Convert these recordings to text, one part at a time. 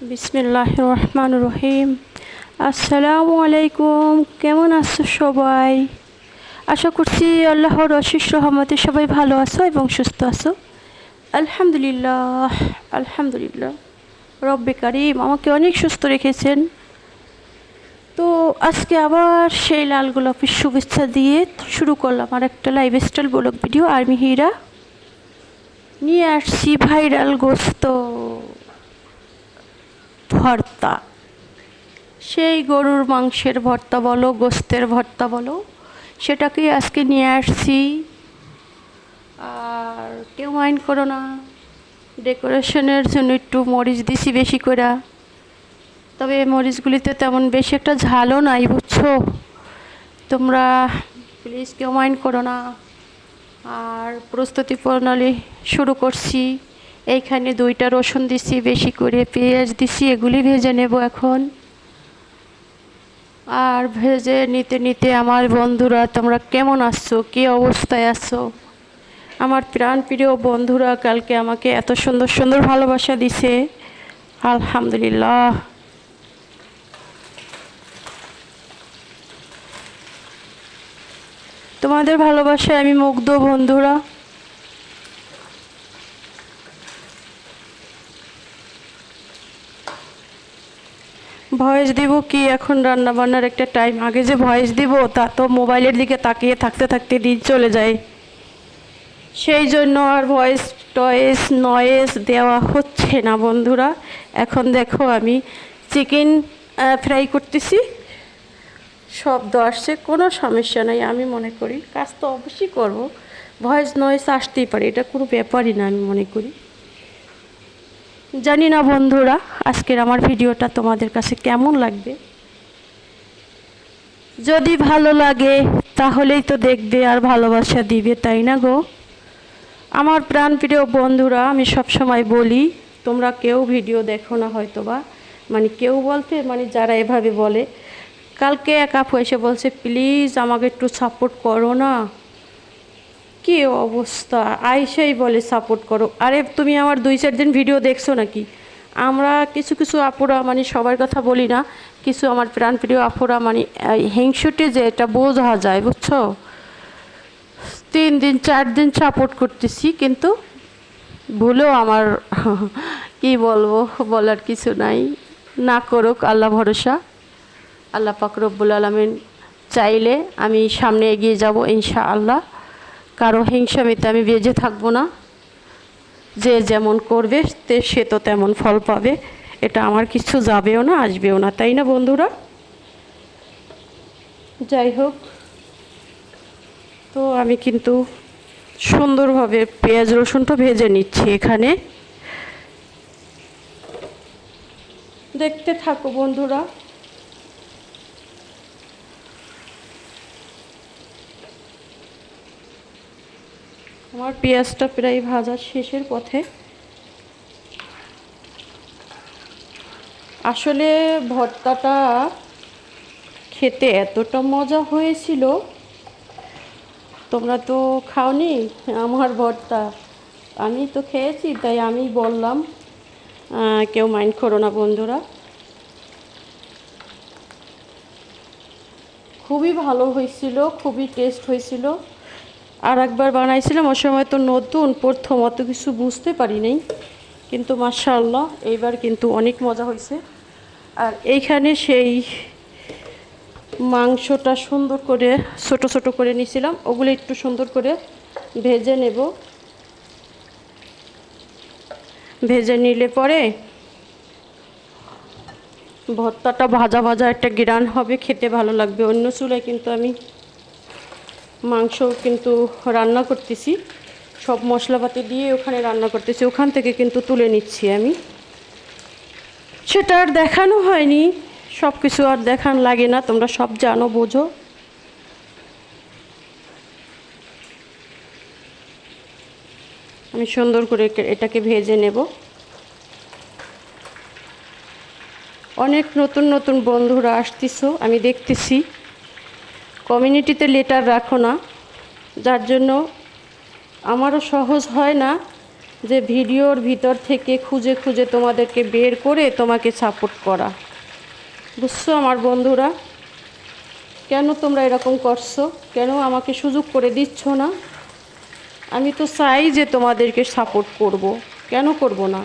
বিসমিল্লাহ রহমান রহিম। আসসালামু আলাইকুম কেমন আছো সবাই? আশা করছি আল্লাহর অশেষ রহমতে সবাই ভালো আছো এবং সুস্থ আছো। আলহামদুলিল্লাহ আলহামদুলিল্লাহ। রব্বে কারিম আমাকে অনেক সুস্থ রেখেছেন। তো আজকে আবার সেই লাল গোলাপের শুভেচ্ছা দিয়ে শুরু করলাম আর একটা লাইফ স্টাইল ব্লগ ভিডিও। আর্মি হিরা নিয়ে আসছি ভাইরাল গোস্ত। ভর্তা। সেই গরুর মাংসের ভর্তা বলো, গোস্তের ভর্তা বলো সেটাকে আজকে নিয়ে আসছি। আর কেউ মাইন্ড করো না ডেকোরেশনের জন্য একটু মরিচ দিছি বেশি করে তবে মরিচগুলিতে তেমন বেশি একটা ঝালও নাই, বুঝছ? তোমরা প্লিজ কেউ মাইন্ড করো না। আর প্রস্তুতি প্রণালী শুরু করছি। এইখানে দুইটা রসুন দিছি, বেশি করে পেঁয়াজ দিছি, এগুলি ভেজে নেব এখন। আর ভেজে নিতে নিতে আমার বন্ধুরা, তোমরা কেমন আছো? কী অবস্থায় আছো? আমার প্রাণ প্রিয় বন্ধুরা, কালকে আমাকে এত সুন্দর সুন্দর ভালোবাসা দিছে। আলহামদুলিল্লাহ। তোমাদের ভালোবাসায় আমি মুগ্ধ বন্ধুরা। ভয়েস দিব কি? এখন রান্না বান্নার একটা টাইম আগে যে ভয়েস দিব, তা তো মোবাইলের দিকে তাকিয়ে থাকতে থাকতে দিন চলে যায়। সেই জন্য আর ভয়েস, টয়েস, নয়েস দেওয়া হচ্ছে না বন্ধুরা। এখন দেখো আমি চিকেন ফ্রাই করতেছি। শব্দ আসছে, কোনো সমস্যা নাই, আমি মনে করি। কাজ তো অবশ্যই করব। ভয়েস, নয়েস আসতেই পারে, এটা কোনো ব্যাপারই না আমি মনে করি। জানি না বন্ধুরা, আজকের আমার ভিডিওটা তোমাদের কাছে কেমন লাগবে? যদি ভালো লাগে, তাহলেই তো দেখবে আর ভালোবাসা দিবে, তাই না গো? আমার প্রাণপ্রিয় বন্ধুরা, আমি সবসময় বলি, তোমরা কেউ ভিডিও দেখো না হয়তো বা মানে কেউ বলতে মানে যারা এভাবে বলে। কালকে এক আপু এসে বলছে, প্লিজ আমাকে একটু সাপোর্ট করো না। কি অবস্থা? আইসাই বলে, সাপোর্ট করো। আরে, তুমি আমার দুই চার দিন ভিডিও দেখছ নাকি? আমরা কিছু কিছু আপুরা মানে সবার কথা বলি না, কিছু আমার প্রাণপ্রিয় আপুরা মানে হিংসুটে যে এটা বোঝা যায়, বুঝছ? তিন দিন, চার দিন সাপোর্ট করতেছি, কিন্তু ভুলেও আমার, কি বলব, বলার কিছু নাই। না করুক, আল্লাহ ভরসা। আল্লাহ পাক রব্বুল আলমিন চাইলে আমি সামনে এগিয়ে যাব ইনশা আল্লাহ কারও হিংসামিতে আমি বেজে থাকব না। যে যেমন করবে সে তো তেমন ফল পাবে। এটা আমার কিছু যাবেও না, আসবেও না, তাই না বন্ধুরা? যাই হোক, তো আমি কিন্তু সুন্দরভাবে পেঁয়াজ রসুনটা ভেজে নিচ্ছি এখানে। দেখতে থাকো বন্ধুরা। আমার পেঁয়াজটা প্রায় ভাজার শেষের পথে। আসলে ভর্তাটা খেতে এতটা মজা হয়েছিল। তোমরা তো খাওনি আমার ভর্তা। আমি তো খেয়েছি, তাই আমি বললাম কেউ মাইন্ড করো না বন্ধুরা। খুবই ভালো হয়েছিল, খুবই টেস্ট হয়েছিল। আর একবার বানাইছিলাম, ওই সময় তো নতুন, প্রথম অত কিছু বুঝতে পারি নাই। কিন্তু মার্শাল্লাহ এইবার কিন্তু অনেক মজা হয়েছে আর এইখানে সেই মাংসটা সুন্দর করে, ছোট ছোট করে নিয়েছিলাম ওগুলো একটু সুন্দর করে ভেজে নেব। ভেজে নিলে পরে ভর্তাটা ভাজা ভাজা একটা গ্রান হবে, খেতে ভালো লাগবে। অন্য চুলায় কিন্তু আমি মাংস কিন্তু রান্না করতেছি। সব মশলাপাতি দিয়ে ওখানে রান্না করতেছি। ওখান থেকে কিন্তু তুলে নিচ্ছি আমি। সেটা আর দেখানো হয়নি। সব কিছু আর দেখান লাগে না। তোমরা সব জানো, বোঝো। আমি সুন্দর করে এটাকে ভেজে নেব। অনেক নতুন নতুন বন্ধুরা আসতেছো। আমি দেখতেছি। কমিউনিটিতে লেটার রাখো না। যার জন্য আমারও সহজ হয় না যে ভিডিওর ভিতর থেকে খুঁজে খুঁজে তোমাদেরকে বের করে তোমাকে সাপোর্ট করা। বুঝছ আমার বন্ধুরা? কেন তোমরা এরকম করছ? কেন আমাকে সুযোগ করে দিচ্ছ না? আমি তো চাই যে তোমাদেরকে সাপোর্ট করব। কেন করব না?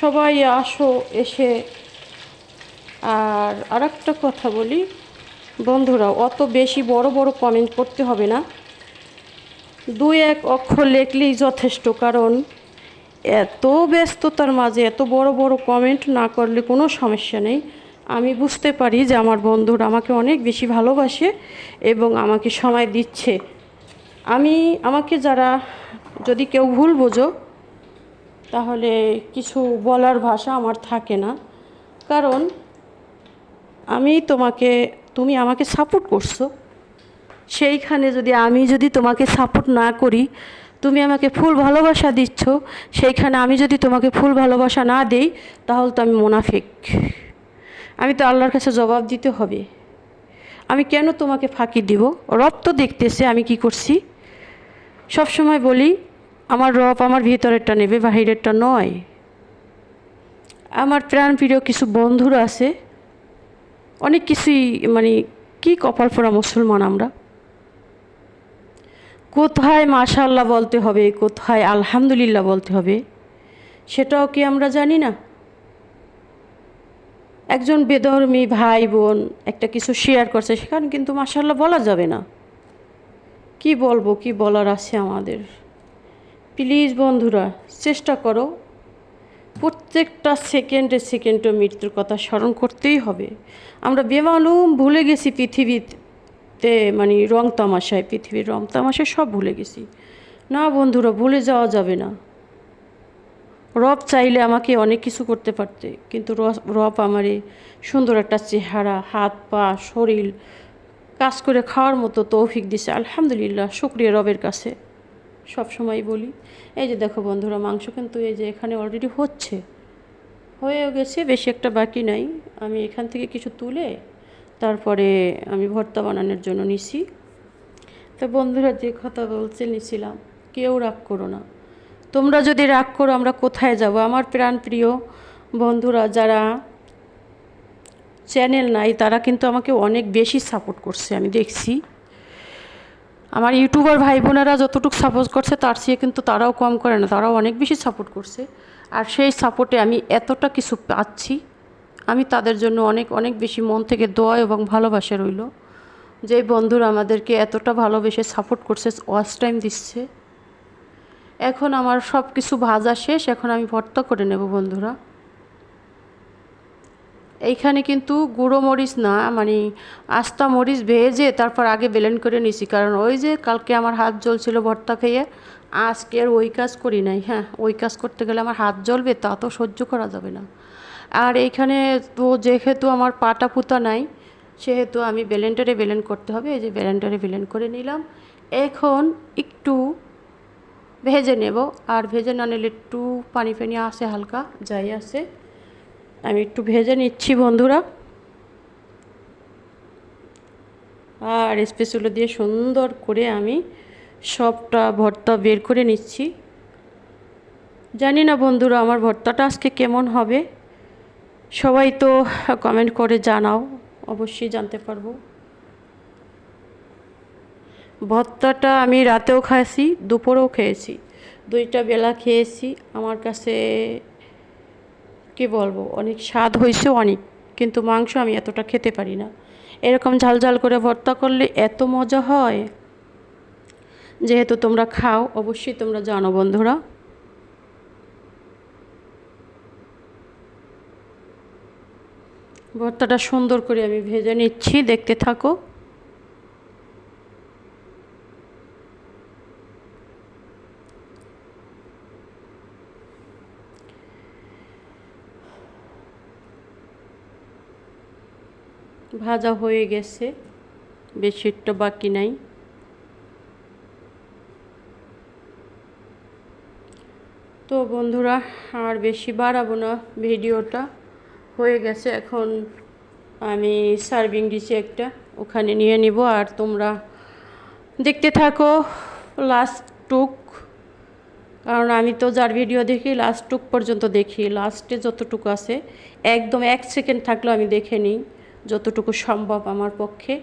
সবাই আসো, এসে। আর আরেকটা কথা বলি বন্ধুরা, অত বেশি বড় বড় কমেন্ট করতে হবে না। দুই এক অক্ষর লেখলেই যথেষ্ট, কারণ এত ব্যস্ততার মাঝে এত বড় বড় কমেন্ট না করলে কোনো সমস্যা নেই। আমি বুঝতে পারি যে আমার বন্ধুরা আমাকে অনেক বেশি ভালোবাসে এবং আমাকে সময় দিচ্ছে। আমি, আমাকে যারা, যদি কেউ ভুল বোঝো, তাহলে কিছু বলার ভাষা আমার থাকে না। কারণ আমি তোমাকে তুমি আমাকে সাপোর্ট করছ। সেইখানে যদি আমি যদি তোমাকে সাপোর্ট না করি, তুমি আমাকে ফুল ভালোবাসা দিচ্ছ, সেইখানে আমি যদি তোমাকে ফুল ভালোবাসা না দেই, তাহলে তো আমি মোনাফিক। আমি তো আল্লাহর কাছে জবাব দিতে হবে। আমি কেন তোমাকে ফাঁকি দিব? রব তো দেখতেছে আমি কি করছি। সব সময় বলি, আমার রব আমার ভিতরেরটা নেবে, বাহিরেরটা নয়। আমার প্রাণ প্রিয় কিছু বন্ধুরা আছে অনেক কিছুই মানে কি কপাল পড়া মুসলমান আমরা? কোথায় মাশাল্লাহ বলতে হবে, কোথায় আলহামদুলিল্লাহ বলতে হবে, সেটাও কি আমরা জানি না? একজন বেধর্মী ভাই বোন একটা কিছু শেয়ার করছে, সেখানে কিন্তু মাশাল্লাহ বলা যাবে না। কি বলব, কি বলার আছে আমাদের? প্লিজ বন্ধুরা, চেষ্টা করো। প্রত্যেকটা সেকেন্ডে সেকেন্ডে মৃত্যুর কথা স্মরণ করতেই হবে। আমরা বেমালুম ভুলে গেছি পৃথিবীতে মানে রং তামাশায়, পৃথিবীর রং তামাশায় সব ভুলে গেছি। না বন্ধুরা, ভুলে যাওয়া যাবে না। রব চাইলে আমাকে অনেক কিছু করতে পারতে, কিন্তু রব আমারে সুন্দর একটা চেহারা, হাত, পা, শরীর, কাজ করে খাওয়ার মতো তৌফিক দিছে। আলহামদুলিল্লাহ, শুক্রিয়া রবের কাছে। সব সময় বলি। এই যে দেখো বন্ধুরা, মাংস কিন্তু এই যে এখানে অলরেডি হচ্ছে। হয়েও গেছে, বেশি একটা বাকি নাই। আমি এখান থেকে কিছু তুলে তারপরে আমি ভর্তা বানানোর জন্য নিছি। তো বন্ধুরা, যে কথা বলতে নিছিলাম, কেউ রাগ করো না। তোমরা যদি রাগ করো, আমরা কোথায় যাব? আমার প্রাণ প্রিয় বন্ধুরা, যারা চ্যানেল নাই, তারা কিন্তু আমাকে অনেক বেশি সাপোর্ট করছে, আমি দেখছি। আমার ইউটিউবার ভাই বোনেরা যতটুকু সাপোর্ট করছে, তার চেয়ে কিন্তু তারাও কম করে না, তারাও অনেক বেশি সাপোর্ট করছে। আর সেই সাপোর্টে আমি এতটা কিছু পাচ্ছি, আমি তাদের জন্য অনেক অনেক বেশি মন থেকে দোয়া এবং ভালোবাসা রইল। যে বন্ধুরা আমাদেরকে এতটা ভালোবেসে সাপোর্ট করছে ওয়াচ টাইম দিচ্ছে। এখন আমার সব কিছু ভাজা শেষ, এখন আমি ভর্তা করে নেব বন্ধুরা। এইখানে কিন্তু গুঁড়ো মরিচ না মানে আস্তা মরিচ ভেজে তারপর আগে বেলেন করে নিছি। কারণ ওই যে কালকে আমার হাত জ্বলছিল ভর্তা খেয়ে, আজকে আর ওই কাজ করি নাই হ্যাঁ ওই কাজ করতে গেলে আমার হাত জ্বলবে, তা তো সহ্য করা যাবে না। আর এইখানে তো যেহেতু আমার পাটা পুতা নাই, সেহেতু আমি বেলেন্টারে বেলেন করতে হবে, এই যে বেলেন্টারে বেলেন করে নিলাম। এখন একটু ভেজে নেব, আর ভেজে না নিলে একটু পানি পানি আসে হালকা যাই আসে আমি একটু ভেজে নিচ্ছি, বন্ধুরা। আর স্পেসগুলো দিয়ে সুন্দর করে আমি সবটা ভর্তা বের করে নিচ্ছি। জানি না বন্ধুরা, আমার ভর্তাটা আজকে কেমন হবে? সবাই তো কমেন্ট করে জানাও, অবশ্যই জানতে পারব। ভর্তাটা আমি রাতেও খাইছি, দুপুরেও খেয়েছি। দুইটা বেলা খেয়েছি, আমার কাছে কি বলব? অনেক স্বাদ হয়েছে অনেক, কিন্তু মাংস আমি এতটা খেতে পারি না। এরকম ঝাল ঝাল করে ভর্তা করলে এত মজা হয়। যেহেতু তোমরা খাও, অবশ্যই তোমরা জানো বন্ধুরা। ভর্তাটা সুন্দর করে আমি ভেজে নিচ্ছি, দেখতে থাকো। ভাজা হয়ে গেছে। বেশি একটা বাকি নাই। তো বন্ধুরা, আর বেশি বাড়াবো না, ভিডিওটা হয়ে গেছে। এখন আমি সার্ভিং ডিশে একটা, ওখানে নিয়ে নিব। আর তোমরা দেখতে থাকো লাস্ট টুক। কারণ আমি তো যার ভিডিও দেখি লাস্টটুক পর্যন্ত দেখি। লাস্টে যতটুকু আছে, একদম এক সেকেন্ড থাকলেও আমি দেখে নিই। যতটুকু সম্ভব আমার পক্ষে।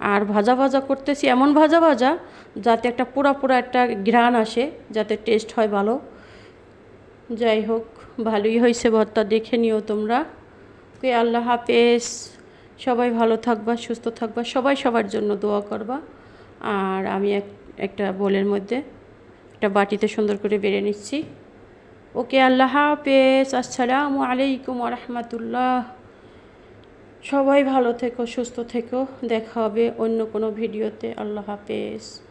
আর ভাজা ভাজা করতেছি এমন ভাজা ভাজা যাতে একটা পুরা পুরা একটা ঘ্রাণ আসে, যাতে টেস্ট হয় ভালো। যাই হোক, ভালোই হয়েছে ভর্তা, দেখে নিও তোমরা। ওকে, আল্লাহ হাফেজ। সবাই ভালো থাকবা, সুস্থ থাকবা, সবাই সবার জন্য দোয়া করবা। আর আমি এক, একটা বোলের মধ্যে একটা বাটিতে সুন্দর করে বেড়ে নিচ্ছি। ওকে, আল্লাহ হাফেজ। আসসালামু আলাইকুম রহমতুল্লাহ। সবাই ভালো থেকো সুস্থ থেকো। দেখা হবে অন্য কোনো ভিডিওতে। আল্লাহ হাফেজ।